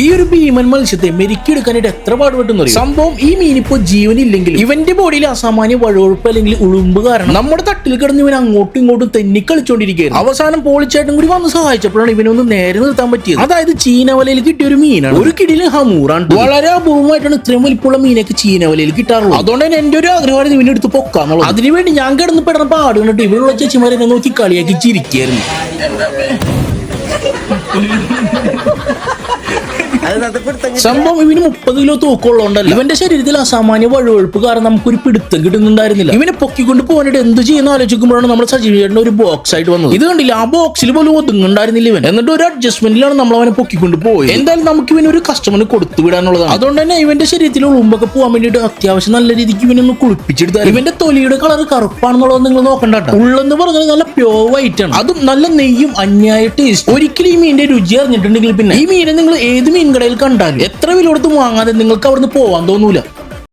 ഈ ഒരു ഭീമൻ മത്സ്യത്തെ മെരുക്കിയെടുക്കാനായിട്ട് എത്ര പാടുപെട്ടെന്ന് അറിയാം? സംഭവം ഈ മീനിപ്പോ ജീവനില്ലെങ്കിൽ ഇവന്റെ ബോഡിയിൽ അസാമാന്യ വഴുവഴുപ്പ് അല്ലെങ്കിൽ ഉളുമ്പ് കാരണം നമ്മുടെ തട്ടിൽ കിടന്ന് ഇവൻ അങ്ങോട്ടും ഇങ്ങോട്ടും തെന്നി കളിച്ചോണ്ടിരിക്കുകയായിരുന്നു അവസാനം പോളിച്ചേട്ടൻ കൂടി വന്ന് സഹായിച്ചപ്പോഴാണ് ഇവനൊന്ന് നേരെ നിർത്താൻ പറ്റിയത്. അതായത് ചീനവലയിൽ കിട്ടിയ ഒരു മീനാണ്. ഒരു കിടിലും ഹമൂറാണ് വളരെ അപൂർവമായിട്ടാണ് ഇത്രയും വലിപ്പമുള്ള മീനൊക്കെ ചീനവലയിൽ കിട്ടാറുള്ളത്. അതുകൊണ്ട് തന്നെ എന്റെ ഒരു ആഗ്രഹമാണ് ഇവനെ എടുത്ത് പൊക്കാന്നുള്ളത് അതിനുവേണ്ടി ഞാൻ കിടന്ന് പെടുന്ന പാട് കണ്ടിട്ട് ഇവിടെയുള്ള ചേച്ചിമാരെ നോക്കി കളിയാക്കി ചിരിക്കായിരുന്നു സംഭവം ഇവന് മുപ്പത് കിലോ തൂക്കമുള്ളതുകൊണ്ടല്ല. ഇവന്റെ ശരീരത്തിൽ അസാമാന്യ വഴുവഴുപ്പ് കാരണം നമുക്കൊരു പിടുത്തം കിട്ടുന്നുണ്ടായിരുന്നില്ല. ഇവനെ പൊക്കിക്കൊണ്ട് പോകാനായിട്ട് എന്ത് ചെയ്യുന്ന ആലോചിക്കുമ്പോഴാണ് നമ്മൾ സജീവിയുടെ ഒരു ബോക്സ് ആയിട്ട് വന്നത്. ഇത് കണ്ടില്ല ആ ബോക്സിൽ പോലും ഒതുങ്ങുണ്ടായിരുന്നില്ല ഇവൻ. എന്നിട്ട് ഒരു അഡ്ജസ്റ്റ്മെന്റിലാണ് നമ്മൾ അവനെ പൊക്കിക്കൊണ്ട് പോയത്. എന്തായാലും നമുക്ക് ഇവന് ഒരു കസ്റ്റമറിന് കൊടുത്തു വിടാനുള്ളതാണ്. അതുകൊണ്ട് തന്നെ ഇവന്റെ ശരീരത്തിൽ ഉളുമ്പൊക്കെ പോകാൻ വേണ്ടിയിട്ട് അത്യാവശ്യം നല്ല രീതിക്ക് ഇവനൊന്ന് കുളിപ്പിച്ചെടുത്താൽ ഇവന്റെ തൊലിയുടെ കളർ കറുപ്പാണെന്നുള്ളത് നിങ്ങൾ നോക്കണ്ട. ഉള്ളെന്ന് പറഞ്ഞാൽ നല്ല പ്യോ വൈറ്റ് ആണ്. അതും നല്ല നെയ്യും അന്യായ ടേസ്റ്റ് ഒരിക്കലും ഈ മീനിന്റെ രുചി അറിഞ്ഞിട്ടുണ്ടെങ്കിൽ പിന്നെ. ഈ മീനെ നിങ്ങൾ ഏത് മീൻ കടയിൽ കണ്ടാൽ എത്ര വില കൊടുത്ത് വാങ്ങാതെ നിങ്ങൾക്ക് അവിടുന്ന് പോവാൻ തോന്നൂല.